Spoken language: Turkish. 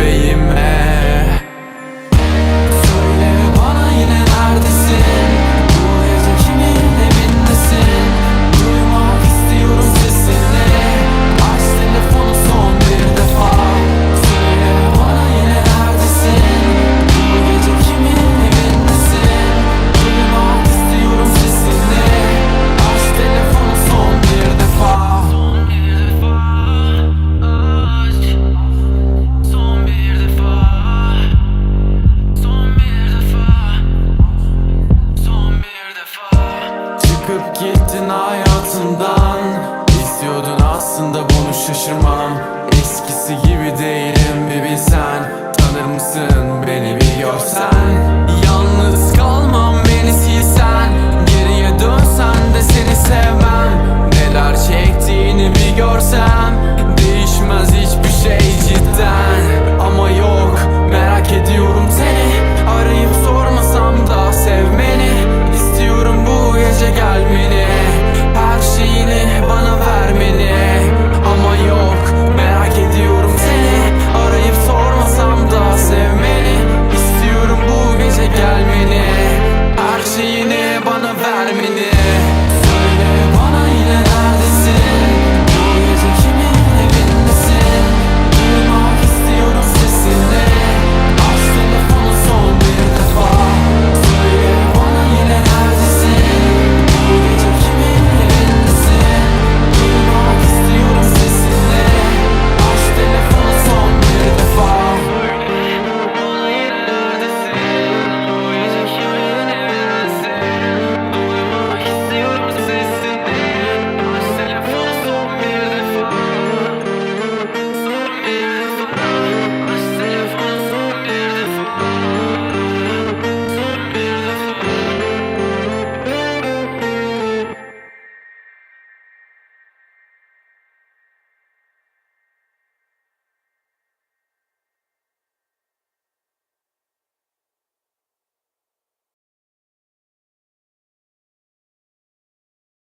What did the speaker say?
bebeğime hayatımdan İstiyordun aslında bunu şaşırmam. Eskisi gibi değilim bir bilsen